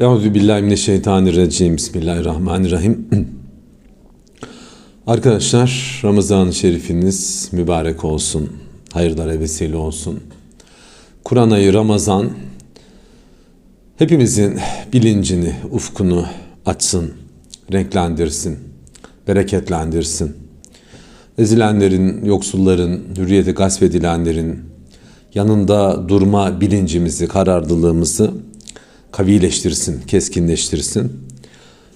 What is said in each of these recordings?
Euzu billahi mineşşeytanirracim. Bismillahirrahmanirrahim. Arkadaşlar Ramazan-ı Şerifiniz mübarek olsun. Hayırlara vesile olsun. Kur'an ayı Ramazan hepimizin bilincini, ufkunu açsın, renklendirsin, bereketlendirsin. Ezilenlerin, yoksulların, hürriyeti gasp edilenlerin yanında durma bilincimizi, kararlılığımızı kavileştirsin, keskinleştirsin.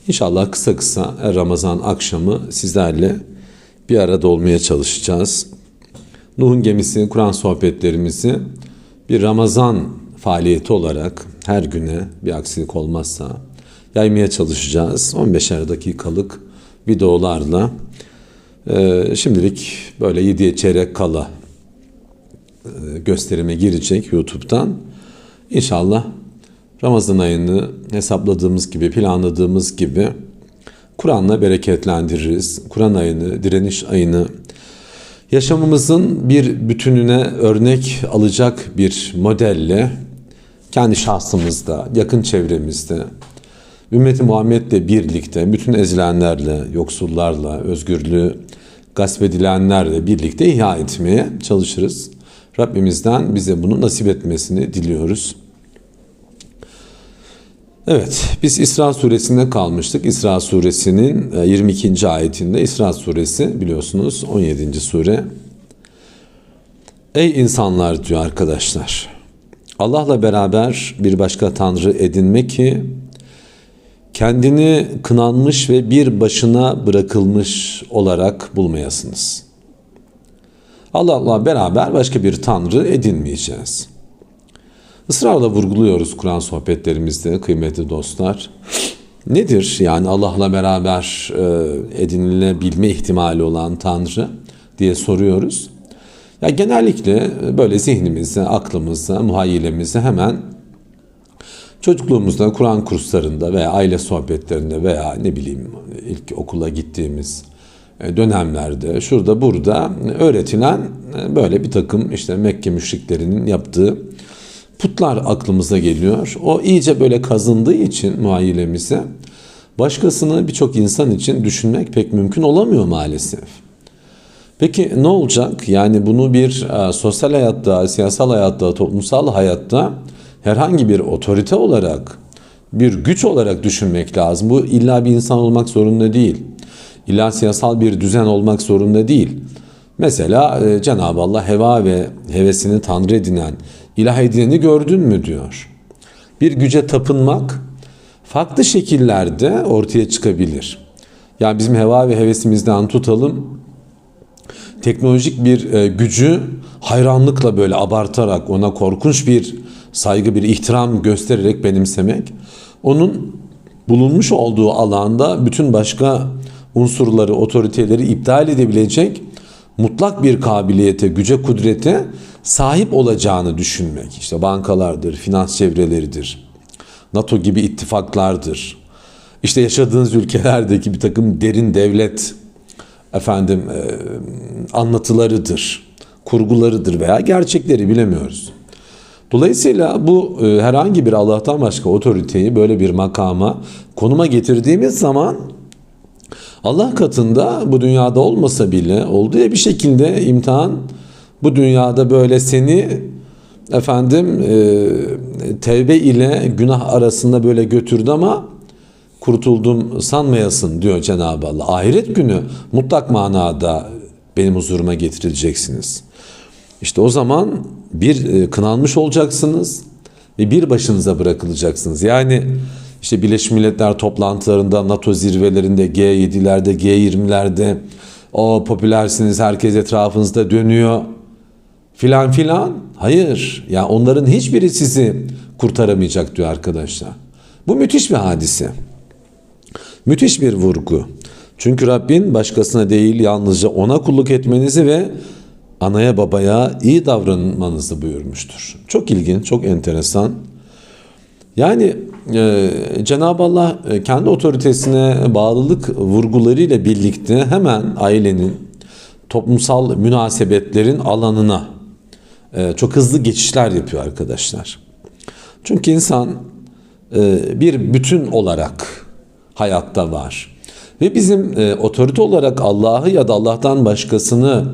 İnşallah kısa kısa Ramazan akşamı sizlerle bir arada olmaya çalışacağız. Nuh'un gemisi, Kur'an sohbetlerimizi bir Ramazan faaliyeti olarak her güne bir aksilik olmazsa yaymaya çalışacağız. 15'er dakikalık videolarla ee, şimdilik böyle 7'ye çeyrek kala e, gösterime girecek YouTube'dan. İnşallah Ramazan ayını hesapladığımız gibi, planladığımız gibi Kur'an'la bereketlendiririz. Kur'an ayını, direniş ayını yaşamımızın bir bütününe örnek alacak bir modelle kendi şahsımızda, yakın çevremizde, ümmeti Muhammed'le birlikte, bütün ezilenlerle, yoksullarla, özgürlüğü gasp edilenlerle birlikte ihya etmeye çalışırız. Rabbimizden bize bunu nasip etmesini diliyoruz. Evet, biz İsra suresinde kalmıştık. İsra suresinin 22. ayetinde İsra suresi biliyorsunuz 17. sure. Ey insanlar diyor arkadaşlar. Allah'la beraber bir başka tanrı edinme ki kendini kınanmış ve bir başına bırakılmış olarak bulmayasınız. Allah'la beraber başka bir tanrı edinmeyeceğiz. Israrla vurguluyoruz Kur'an sohbetlerimizde kıymetli dostlar. Nedir yani Allah'la beraber e, edinilebilme ihtimali olan Tanrı diye soruyoruz. Ya genellikle böyle zihnimizde, aklımızda, muhayyilemize hemen çocukluğumuzda Kur'an kurslarında veya aile sohbetlerinde veya ne bileyim ilk okula gittiğimiz dönemlerde şurada burada öğretilen böyle bir takım işte Mekke müşriklerinin yaptığı putlar aklımıza geliyor. O iyice böyle kazındığı için muayyilemize başkasını birçok insan için düşünmek pek mümkün olamıyor maalesef. Peki ne olacak? Yani bunu bir e, sosyal hayatta, siyasal hayatta, toplumsal hayatta herhangi bir otorite olarak, bir güç olarak düşünmek lazım. Bu illa bir insan olmak zorunda değil. İlla siyasal bir düzen olmak zorunda değil. Mesela e, Cenab-ı Allah heva ve hevesini tanrı edinen, ilah edineni gördün mü diyor. Bir güce tapınmak farklı şekillerde ortaya çıkabilir. Yani bizim heva ve hevesimizden tutalım teknolojik bir e, gücü hayranlıkla böyle abartarak ona korkunç bir saygı bir ihtiram göstererek benimsemek onun bulunmuş olduğu alanda bütün başka unsurları, otoriteleri iptal edebilecek mutlak bir kabiliyete, güce, kudrete sahip olacağını düşünmek. İşte bankalardır, finans çevreleridir, NATO gibi ittifaklardır. İşte yaşadığınız ülkelerdeki bir takım derin devlet efendim e, anlatılarıdır, kurgularıdır veya gerçekleri bilemiyoruz. Dolayısıyla bu e, herhangi bir Allah'tan başka otoriteyi böyle bir makama, konuma getirdiğimiz zaman Allah katında bu dünyada olmasa bile olduğu bir şekilde imtihan bu dünyada böyle seni efendim e, tevbe ile günah arasında böyle götürdü ama kurtuldum sanmayasın diyor Cenab-ı Allah. Ahiret günü mutlak manada benim huzuruma getirileceksiniz. İşte o zaman bir e, kınanmış olacaksınız ve bir başınıza bırakılacaksınız. Yani işte Birleşmiş Milletler toplantılarında, NATO zirvelerinde, G7'lerde, G20'lerde o popülersiniz, herkes etrafınızda dönüyor filan filan. Hayır. Yani onların hiçbiri sizi kurtaramayacak diyor arkadaşlar. Bu müthiş bir hadise. Müthiş bir vurgu. Çünkü Rabbin başkasına değil yalnızca ona kulluk etmenizi ve anaya babaya iyi davranmanızı buyurmuştur. Çok ilginç, çok enteresan. Yani e, Cenab-ı Allah e, kendi otoritesine bağlılık vurgularıyla birlikte hemen ailenin toplumsal münasebetlerin alanına e, çok hızlı geçişler yapıyor arkadaşlar. Çünkü insan e, bir bütün olarak hayatta var. Ve bizim e, otorite olarak Allah'ı ya da Allah'tan başkasını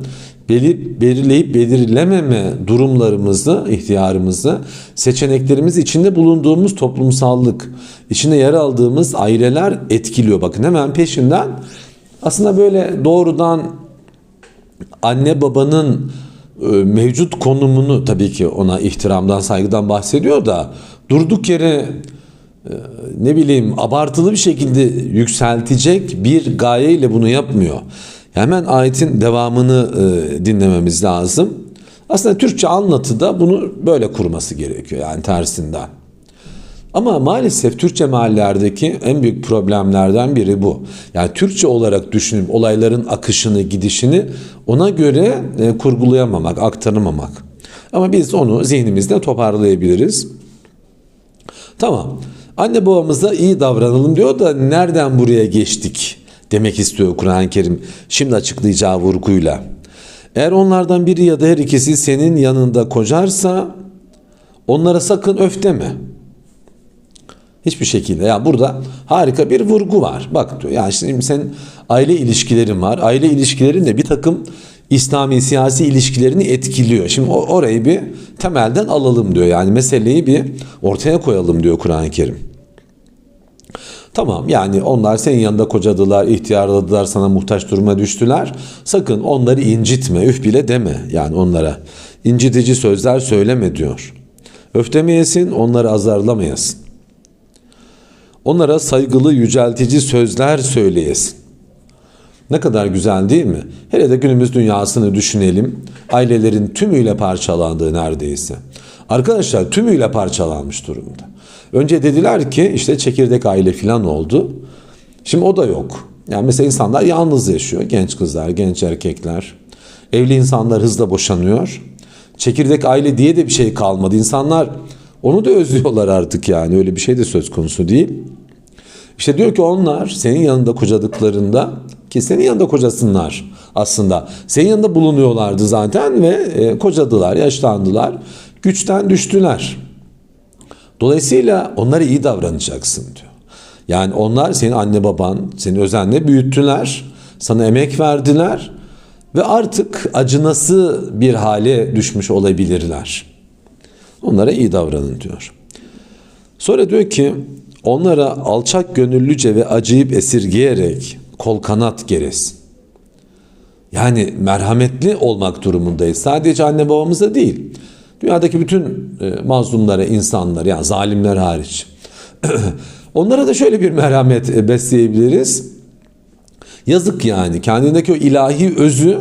belir, belirleyip belirlememe durumlarımızı, ihtiyarımızı, seçeneklerimizi içinde bulunduğumuz toplumsallık, içinde yer aldığımız aileler etkiliyor. Bakın hemen peşinden aslında böyle doğrudan anne babanın e, mevcut konumunu tabii ki ona ihtiramdan saygıdan bahsediyor da durduk yere e, ne bileyim abartılı bir şekilde yükseltecek bir gayeyle bunu yapmıyor. Hemen ayetin devamını e, dinlememiz lazım. Aslında Türkçe anlatıda bunu böyle kurması gerekiyor yani tersinden. Ama maalesef Türkçe mahallelerdeki en büyük problemlerden biri bu. Yani Türkçe olarak düşünüp olayların akışını, gidişini ona göre e, kurgulayamamak, aktaramamak. Ama biz onu zihnimizde toparlayabiliriz. Tamam. Anne babamıza iyi davranalım diyor da nereden buraya geçtik demek istiyor Kur'an-ı Kerim. Şimdi açıklayacağı vurguyla. Eğer onlardan biri ya da her ikisi senin yanında kocarsa onlara sakın öf deme. Hiçbir şekilde. Yani burada harika bir vurgu var. Bak diyor yani şimdi sen aile ilişkilerin var. Aile ilişkilerin de bir takım İslami siyasi ilişkilerini etkiliyor. Şimdi orayı bir temelden alalım diyor. Yani meseleyi bir ortaya koyalım diyor Kur'an-ı Kerim. Tamam yani onlar senin yanında kocadılar, ihtiyarladılar, sana muhtaç duruma düştüler. Sakın onları incitme, üf bile deme yani onlara. incitici sözler söyleme diyor. Öf demeyesin, onları azarlamayasın. Onlara saygılı, yüceltici sözler söyleyesin. Ne kadar güzel değil mi? Hele de günümüz dünyasını düşünelim. Ailelerin tümüyle parçalandığı neredeyse. Arkadaşlar tümüyle parçalanmış durumda. Önce dediler ki işte çekirdek aile falan oldu. Şimdi o da yok. Yani mesela insanlar yalnız yaşıyor. Genç kızlar, genç erkekler. Evli insanlar hızla boşanıyor. Çekirdek aile diye de bir şey kalmadı. İnsanlar onu da özlüyorlar artık yani. Öyle bir şey de söz konusu değil. İşte diyor ki onlar senin yanında kocadıklarında ki senin yanında kocasınlar aslında. Senin yanında bulunuyorlardı zaten ve e, kocadılar, yaşlandılar, güçten düştüler. Dolayısıyla onlara iyi davranacaksın diyor. Yani onlar senin anne baban, seni özenle büyüttüler, sana emek verdiler ve artık acınası bir hale düşmüş olabilirler. Onlara iyi davranın diyor. Sonra diyor ki onlara alçak gönüllüce ve acıyıp esirgeyerek kol kanat geresin. Yani merhametli olmak durumundayız. Sadece anne babamıza değil. Dünyadaki bütün e, mazlumlara, insanlar yani zalimler hariç. Onlara da şöyle bir merhamet e, besleyebiliriz. Yazık yani kendindeki o ilahi özü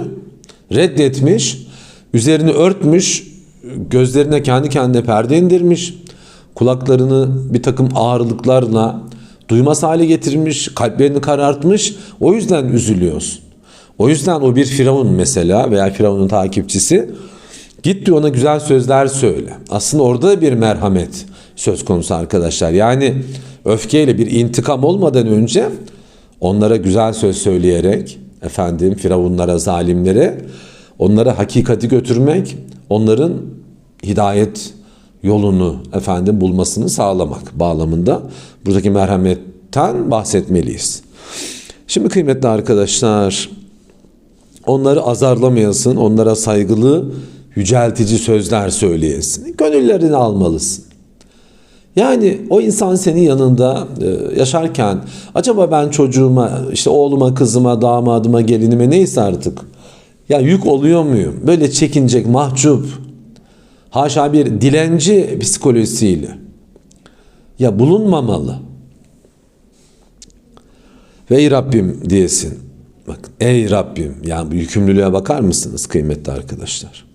reddetmiş, üzerini örtmüş, gözlerine kendi kendine perde indirmiş, kulaklarını bir takım ağırlıklarla duymaz hale getirmiş, kalplerini karartmış. O yüzden üzülüyorsun. O yüzden o bir firavun mesela veya firavunun takipçisi git diyor ona güzel sözler söyle. Aslında orada da bir merhamet söz konusu arkadaşlar. Yani öfkeyle bir intikam olmadan önce onlara güzel söz söyleyerek efendim firavunlara, zalimlere onlara hakikati götürmek, onların hidayet yolunu efendim bulmasını sağlamak bağlamında buradaki merhametten bahsetmeliyiz. Şimdi kıymetli arkadaşlar onları azarlamayasın, onlara saygılı, yüceltici sözler söyleyesin. Gönüllerini almalısın. Yani o insan senin yanında e, yaşarken acaba ben çocuğuma, işte oğluma, kızıma, damadıma, gelinime neyse artık ya yük oluyor muyum? Böyle çekinecek, mahcup, haşa bir dilenci psikolojisiyle ya bulunmamalı. Ve ey Rabbim diyesin. Bak ey Rabbim yani bu yükümlülüğe bakar mısınız kıymetli arkadaşlar?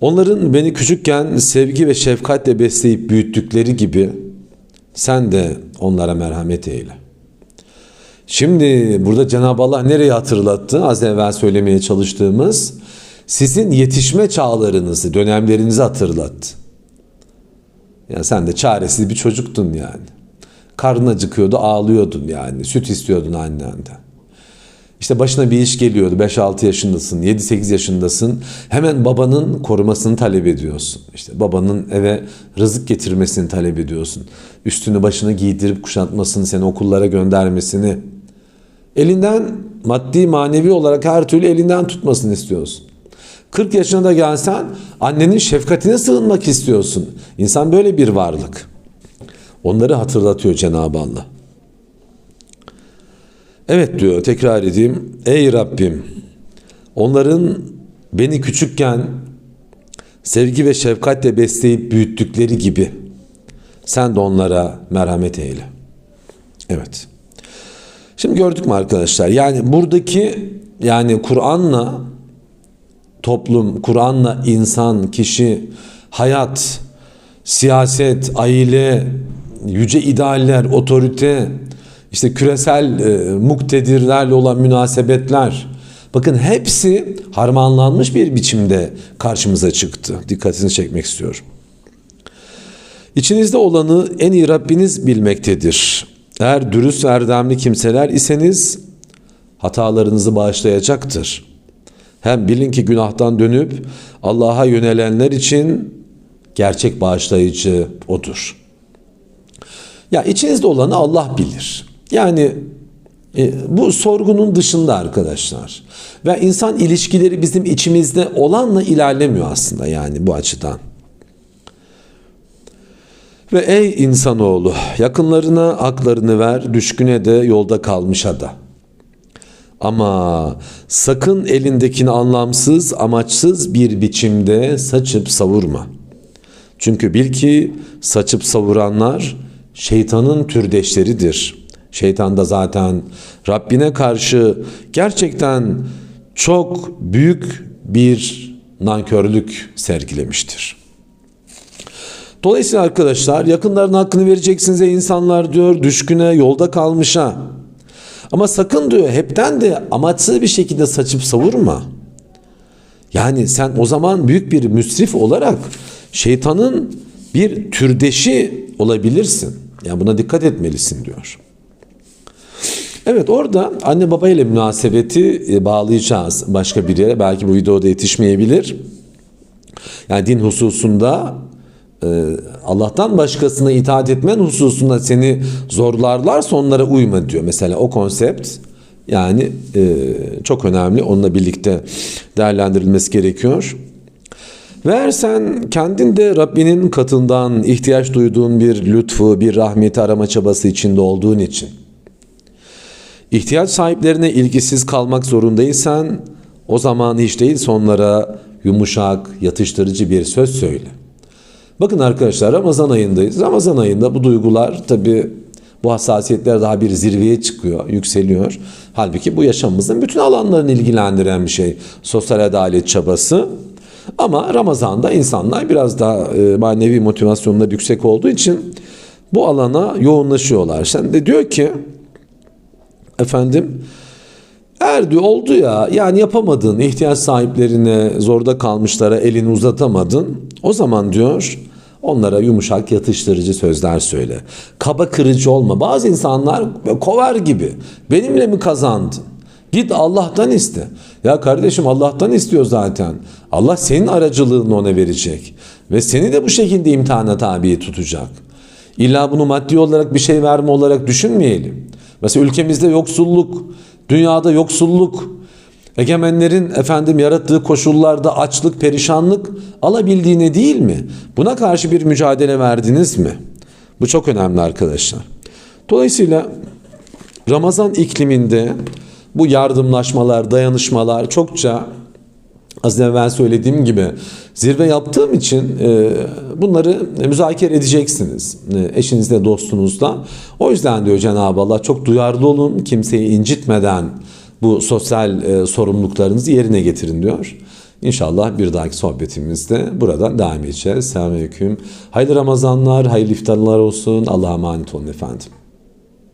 Onların beni küçükken sevgi ve şefkatle besleyip büyüttükleri gibi sen de onlara merhamet eyle. Şimdi burada Cenab-ı Allah nereye hatırlattı? Az evvel söylemeye çalıştığımız sizin yetişme çağlarınızı, dönemlerinizi hatırlattı. Yani sen de çaresiz bir çocuktun yani. Karnın acıkıyordu, ağlıyordun yani. Süt istiyordun annenden. İşte başına bir iş geliyordu. 5-6 yaşındasın, 7-8 yaşındasın. Hemen babanın korumasını talep ediyorsun. İşte babanın eve rızık getirmesini talep ediyorsun. Üstünü başını giydirip kuşatmasını, seni okullara göndermesini. Elinden maddi manevi olarak her türlü elinden tutmasını istiyorsun. 40 yaşına da gelsen annenin şefkatine sığınmak istiyorsun. İnsan böyle bir varlık. Onları hatırlatıyor Cenab-ı Allah. Evet diyor tekrar edeyim. Ey Rabbim onların beni küçükken sevgi ve şefkatle besleyip büyüttükleri gibi sen de onlara merhamet eyle. Evet. Şimdi gördük mü arkadaşlar? Yani buradaki yani Kur'an'la toplum, Kur'an'la insan, kişi, hayat, siyaset, aile, yüce idealler, otorite, işte küresel e, muktedirlerle olan münasebetler. Bakın hepsi harmanlanmış bir biçimde karşımıza çıktı. Dikkatinizi çekmek istiyorum. İçinizde olanı en iyi Rabbiniz bilmektedir. Eğer dürüst ve erdemli kimseler iseniz hatalarınızı bağışlayacaktır. Hem bilin ki günahtan dönüp Allah'a yönelenler için gerçek bağışlayıcı odur. Ya içinizde olanı Allah bilir. Yani e, bu sorgunun dışında arkadaşlar. Ve insan ilişkileri bizim içimizde olanla ilerlemiyor aslında yani bu açıdan. Ve ey insanoğlu yakınlarına aklarını ver, düşküne de yolda kalmışa da. Ama sakın elindekini anlamsız, amaçsız bir biçimde saçıp savurma. Çünkü bil ki saçıp savuranlar şeytanın türdeşleridir. Şeytan da zaten Rabbine karşı gerçekten çok büyük bir nankörlük sergilemiştir. Dolayısıyla arkadaşlar yakınların hakkını vereceksiniz ey insanlar diyor düşküne yolda kalmışa. Ama sakın diyor hepten de amaçsız bir şekilde saçıp savurma. Yani sen o zaman büyük bir müsrif olarak şeytanın bir türdeşi olabilirsin. Yani buna dikkat etmelisin diyor. Evet orada anne baba ile münasebeti e, bağlayacağız başka bir yere. Belki bu videoda yetişmeyebilir. Yani din hususunda e, Allah'tan başkasına itaat etmen hususunda seni zorlarlarsa onlara uyma diyor. Mesela o konsept yani e, çok önemli. Onunla birlikte değerlendirilmesi gerekiyor. Ve eğer sen kendin de Rabbinin katından ihtiyaç duyduğun bir lütfu, bir rahmeti arama çabası içinde olduğun için ihtiyaç sahiplerine ilgisiz kalmak zorundaysan o zaman hiç değil onlara yumuşak, yatıştırıcı bir söz söyle. Bakın arkadaşlar Ramazan ayındayız. Ramazan ayında bu duygular tabi bu hassasiyetler daha bir zirveye çıkıyor, yükseliyor. Halbuki bu yaşamımızın bütün alanlarını ilgilendiren bir şey. Sosyal adalet çabası. Ama Ramazan'da insanlar biraz daha e, manevi motivasyonları yüksek olduğu için bu alana yoğunlaşıyorlar. Sen de diyor ki efendim Erdi oldu ya yani yapamadın ihtiyaç sahiplerine zorda kalmışlara elini uzatamadın o zaman diyor onlara yumuşak yatıştırıcı sözler söyle. Kaba kırıcı olma bazı insanlar kovar gibi benimle mi kazandın? Git Allah'tan iste. Ya kardeşim Allah'tan istiyor zaten. Allah senin aracılığını ona verecek. Ve seni de bu şekilde imtihana tabi tutacak. İlla bunu maddi olarak bir şey verme olarak düşünmeyelim. Mesela ülkemizde yoksulluk, dünyada yoksulluk, egemenlerin efendim yarattığı koşullarda açlık, perişanlık alabildiğine değil mi? Buna karşı bir mücadele verdiniz mi? Bu çok önemli arkadaşlar. Dolayısıyla Ramazan ikliminde bu yardımlaşmalar, dayanışmalar çokça az evvel söylediğim gibi zirve yaptığım için e, bunları müzakere edeceksiniz e, eşinizle dostunuzla. O yüzden diyor Cenab-ı Allah çok duyarlı olun kimseyi incitmeden bu sosyal e, sorumluluklarınızı yerine getirin diyor. İnşallah bir dahaki sohbetimizde buradan devam edeceğiz. Selamünaleyküm. Hayırlı Ramazanlar, hayırlı iftarlar olsun. Allah'a emanet olun efendim.